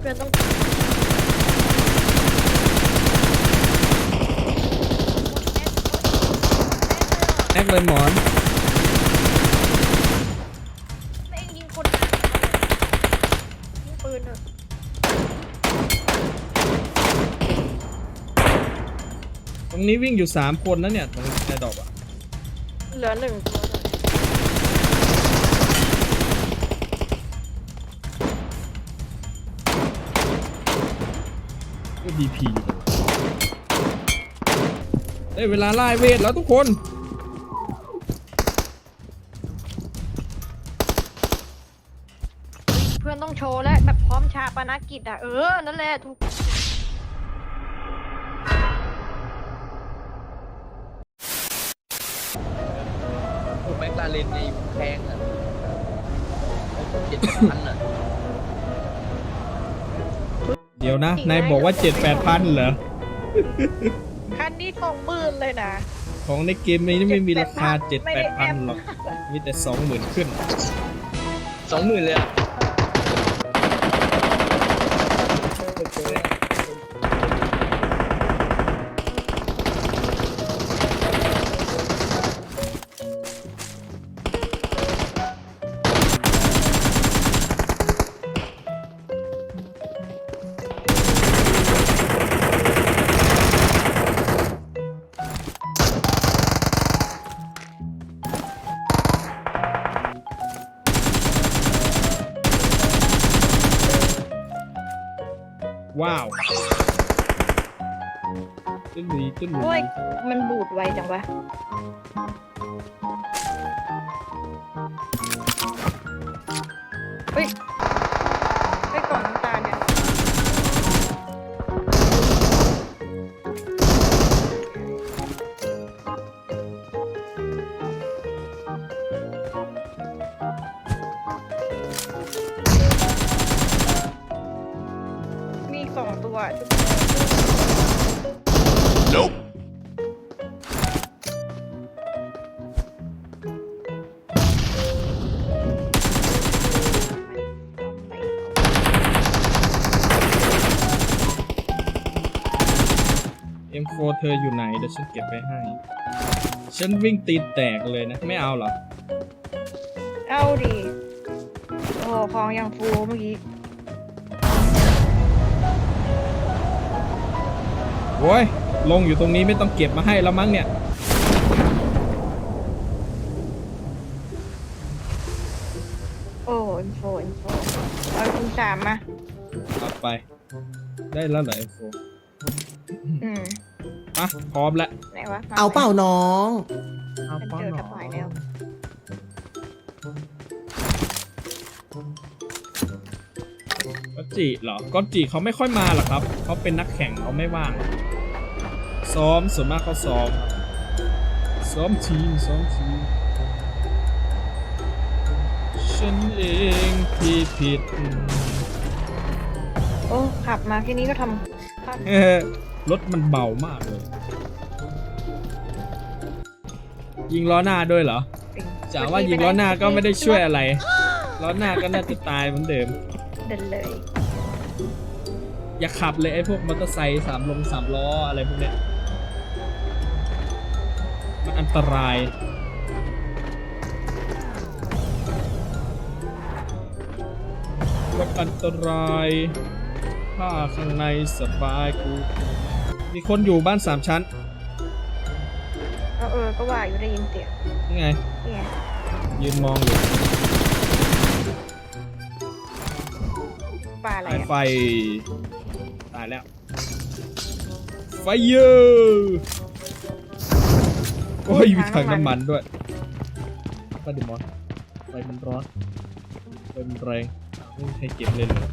เพื่อนต้องแอกเลยหมอน แม่งยิงคนตายยิงปืนเถอะตรงนี้วิ่งอยู่3คนนะเนี่ยตรงแอร์ดรอปอะเหลือหนึ่งตัว ก็ดีพีได้เวลาไล่เวทแล้วทุกคนเพื่อนต้องโชว์และแบบพร้อมชาปนกิจอะ เออ นั่นแหละถูกถูกแม็กลาเรนในแพงอะเจ็ดพันอะ เดี๋ยวนะนายบอกว่า7 8พันเหรอ คันนี้สองหมื่นเลยนะ ของในเกมนี้ไม่มีราคา7ไม่ได้8พันหรอก มีแต่20,000ขึ้น สองหมื่นเลยอะ ว้าวตึ้งหนีตึ้งหนีโอ้ยมันบูดไวจังวะ อ็มโฟเธออยู่ไหนเดี๋ยวฉันเก็บไปให้ ฉันวิ่งตีนแตกเลยนะ ไม่เอาเหรอ เอาดิ โอ้ของยังฟูเมื่อกี้ โว้ย ลงอยู่ตรงนี้ไม่ต้องเก็บมาให้แล้วมั้งเนี่ย โอ้อินโฟอินโฟเอาคุณสามมา เอาไป ได้แล้วเหรอเอ็มโฟอืม อะพร้อมแล้วไหนวะมเอาเปล่าน้อง เอาฉันป้อเจนอหกระต่ายแล้วก็จิเหรอก็จิเขาไม่ค่อยมาหรอกครับเขาเป็นนักแข่งเขาไม่ว่างซ้อมส่วนมากเขาซ้อมซ้อมทีมซ้อมทีมฉันเองที่ผิด โอ้ขับมาแค่นี้ก็ทำขับเออ รถมันเบามากเลย ยิงล้อหน้าด้วยเหรอปิงจ๋าว่ายิงล้อหน้าก็ไม่ได้ช่วยอะไร ล้อหน้าก็น่าจะตายเหมือนเดิมเดินเลย อย่าขับเลยไอ้พวกมอเตอร์ไซค์สามลงสามล้ออะไรพวกเนี้ย มันอันตราย มันอันตรายผ้าข้างในสบายกู มีคนอยู่บ้านสามชั้นเออเออก็ว่าอยู่ได้ยินเสียงนี่ไงนี่ไงยืนมองอยู่ปลาอะไรสายอะไฟตายแล้ว ไฟเยอร์โอ้ยมีถังน้ำมันด้วยปาดิมอนไฟมันร้อนไฟมันแรงไม่มีใครเก็บเลยเลย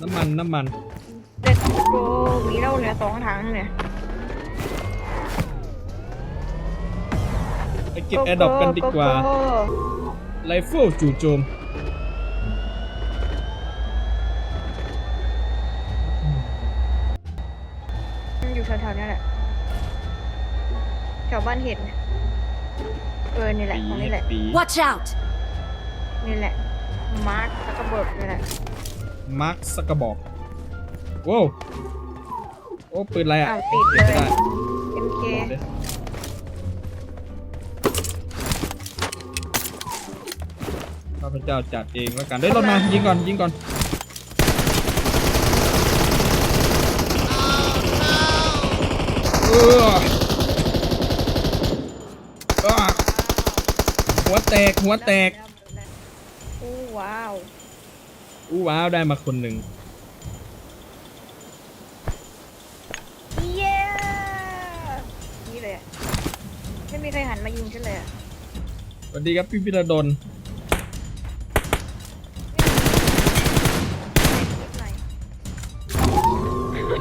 น้ำมันน้ำมัน เด็ดโกมีเหล้าเหลือสองถังเนี่ยไปเก็บแอร์ดรอปกันดีกว่าโโก้ไรเฟิลจู่โจมมันอยู่แถวๆนี้แหละแถวบ้านเห็ดเนี่ยเออนี่แหละปีตรงนี้แหละปี Watch out! นี่แหละมาร์คแล้วก็เบิร์กนี่แหละมาร์คสกระบอก ว้าวโอ้ปืนอะไรอะอ้าวติดเลย ไม่ได้ MK ข้าพเจ้าจัดเองแล้วกันเฮ้ยรถมายิงก่อนยิงก่อนเอออะหัวแตกหัวแตก โอ้ว้าว อู้ว้าวได้มาคนหนึ่ง เย้นี่เลยอะไม่มีใครหันมายิงฉันเลยอะสวัสดีครับพี่พิรดลนิดหน่อย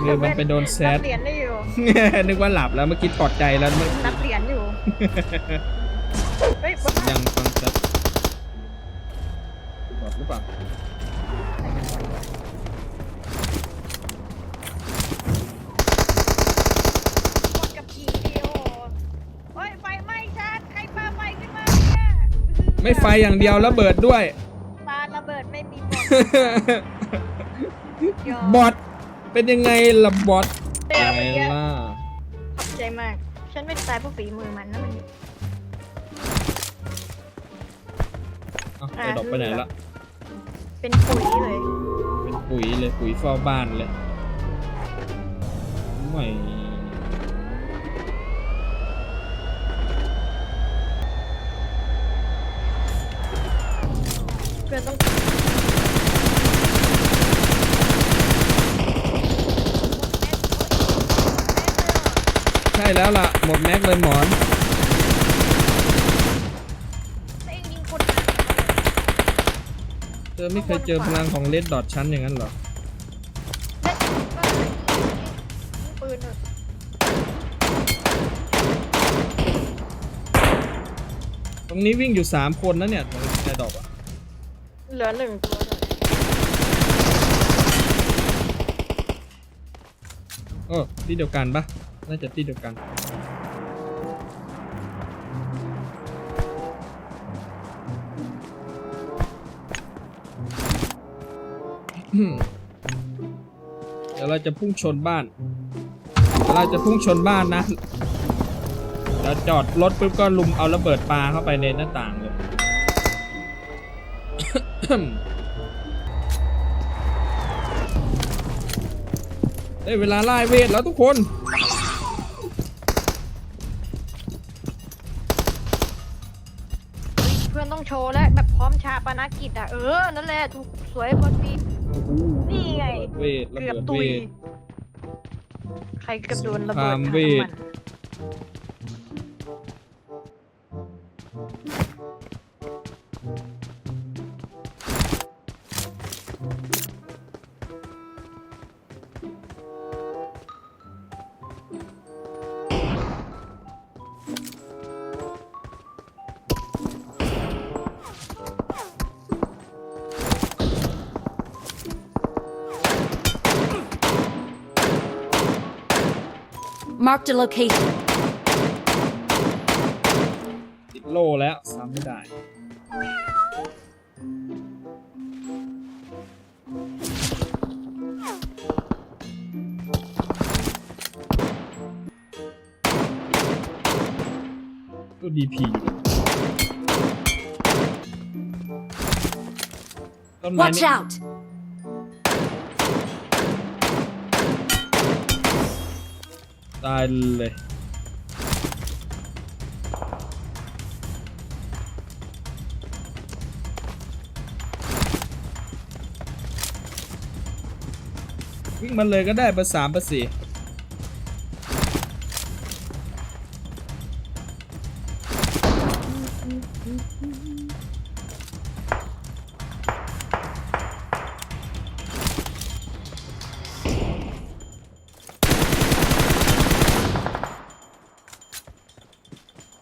มือมันไปโดนแซนัดบเหรียญได้อยู่ นึกว่าหลับแล้วเมื่อกี้ปลอดใจแล้วเมื่อนับเหรียญอยู่ เฮ้ยบนบ้านยังฟังชัดบอดหรือเปล่า ไม่ไฟอย่างเดียวแล้วเบิดด้วย ปาระเบิดไม่มีบอดยอมบอทเป็นยังไงล่ะบอทเดี๋ยวไงเมื่อกี้ล่ะขอบใจมาก ฉันไม่ตายเพราะฝีมือมันนะมัน เอ้าไอ้ดอกไปไหนละเป็นปุ๋ยเลย เป็นปุ๋ยเลยปุ๋ยเฝ้าบ้านเลยไม่ พื่อนต้องใช่แล้วล่ะ หมดแม็กเลยหมอนเองยิงคนมาเธอไม่เคยเจอพลังของเลดดอทชั้นอย่างนั้นเหรอเล่นก็ยิงปืนเถอะตรงนี้วิ่งอยู่ 3 คนนะเนี่ยตรงไอ้ดอกอะ เหลือหนึ่งตัวเออที่เดียวกันปะน่าจะที่เดียวกัน เดี๋ยวเราจะพุ่งชนบ้านเดี๋ยวเราจะพุ่งชนบ้านนะเดี๋ยวจอดรถปุ๊บก็ลุมเอาระเบิดปลาเข้าไปในหน้าต่าง ได้เวลาไล่เวทแล้วทุกคน เพื่อนต้องโชว์แล้วแบบพร้อมชาปนกิจอะ เออ นั่นแหละถูกสวยพอดีนี่ไง เวทระเกือบเบิดตุเวยทใครเกือบโดนระเบิดสงครามเวทถังน้ำมัน Marked a location. ติดโลแล้วซ้ำไม่ได้ ตัวดีพีต้นไม้ Watch นี่ out! ตายเลยวิ่งมาเลยก็ได้ประสามประสี่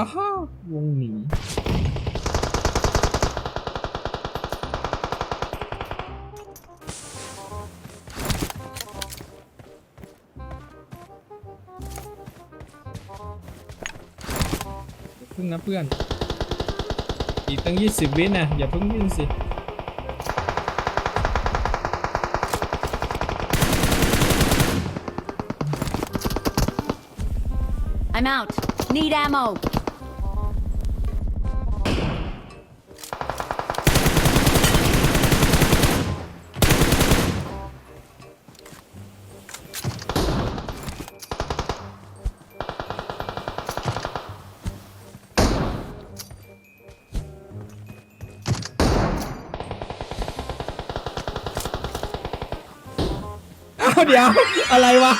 อ้าวฮะวงหนีอย่าพึ่งนะเพื่อน อีกตั้ง20วินะอย่าเพิ่งวิ่งสิ I'm out. Need ammo. เดี๋ยวอะไรวะ